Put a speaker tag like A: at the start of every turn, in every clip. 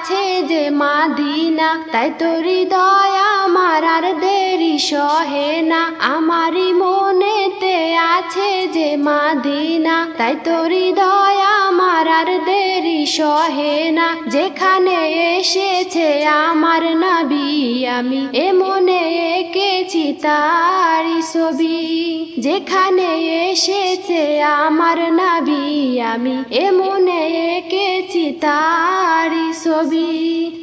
A: আছে যে মাদিনা, তাই তোরি দয়া আমার আর দেরি সহে না। আমারই মনেতে আছে যে মাদিনা, তাই তোরি দয়া আমার আর দেরি সহে না। যেখানে এসেছে আমার নবী আমি, এ মনে এঁকেছি তারি ছবি যেখানে এসেছে আমার নবী আমি, এ মনে এঁকেছি তারি ছবি।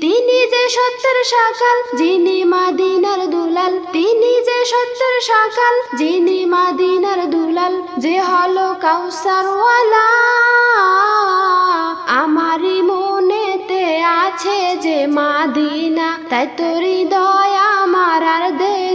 A: তিনি যে সত্যের সকাল, যিনি মাদিনার দুলাল। তিনি যে সত্যের সকাল, যিনি মাদিনার দুলাল। যে হলো কাউসারওয়ালা, আমারই মনেতে আছে যে মাদিনা। তাই তোরি দয়া আমার আর দেরি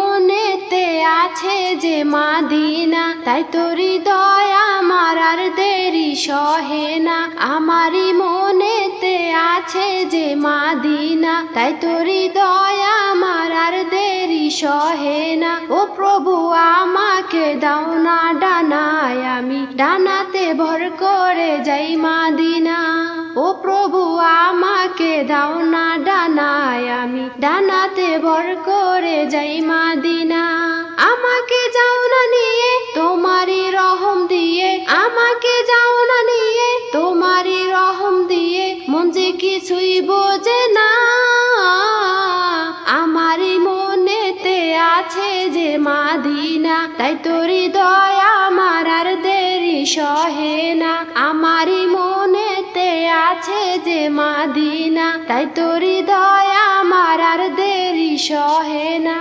A: আছে যে মাদিনা, তাই তোরি দয়া আমার আর দেরি সহে না। আমারই মনেতে আছে যে মাদিনা, তাই তোরি দয়া আমার আর দেরি সহে না। ও প্রভু, আমাকে দাও না ডানায়, আমি ডানাতে ভর করে যাই মাদিনা। ও প্রভু, আমাকে দাও না ডানায়, আমি ডানাতে ভর করে যাই কিছুই বোঝে না, আমারই মনেতে আছে যে মাদিনা। তাই তোরি দয়া আমার আর দেরি সহে না, আমারই মনেতে আছে যে মাদিনা। তাই তোরই দয়া আমার আর দেরি সহে না।